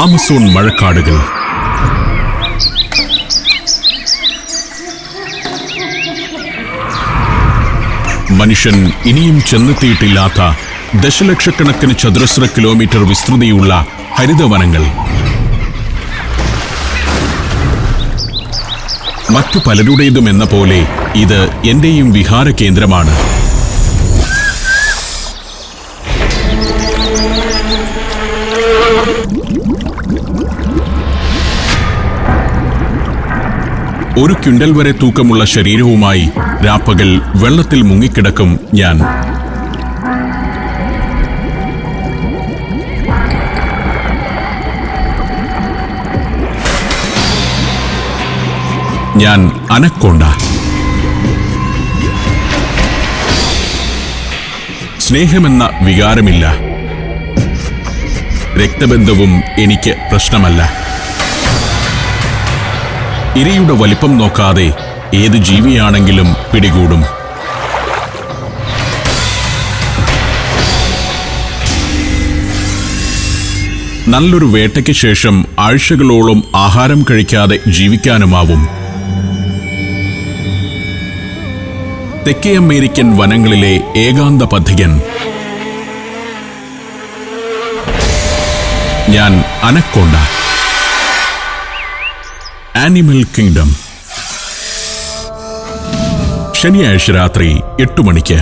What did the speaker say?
Amazon മഴക്കാടുകൾ. മനുഷ്യൻ ഇനിയും ചെന്നെത്തിയിട്ടില്ലാത്ത ദശലക്ഷക്കണക്കിന് ചതുരശ്ര കിലോമീറ്റർ വിസ്തൃതിയുള്ള ഹരിതവനങ്ങൾ. മറ്റു പലരുടേതും എന്ന പോലെ ഇത് എന്റെയും വിഹാര കേന്ദ്രമാണ്. ഒരു ക്വിണ്ടൽ വരെ തൂക്കമുള്ള ശരീരവുമായി രാപ്പകൽ വെള്ളത്തിൽ മുങ്ങിക്കിടക്കും ഞാൻ. ഞാൻ അനക്കൊണ്ട. സ്നേഹമെന്ന വികാരമില്ല. രക്തബന്ധവും എനിക്ക് പ്രശ്നമല്ല. ഇരയുടെ വലിപ്പം നോക്കാതെ ഏത് ജീവിയാണെങ്കിലും പിടികൂടും. നല്ലൊരു വേട്ടയ്ക്ക് ശേഷം ആഴ്ചകളോളം ആഹാരം കഴിക്കാതെ ജീവിക്കാനുമാവും. തെക്കേ അമേരിക്കൻ വനങ്ങളിലെ ഏകാന്ത പഥികൻ. ഞാൻ അനക്കൊണ്ട. ആനിമൽ കിങ്ഡം ശനിയാഴ്ച രാത്രി എട്ട് മണിക്ക്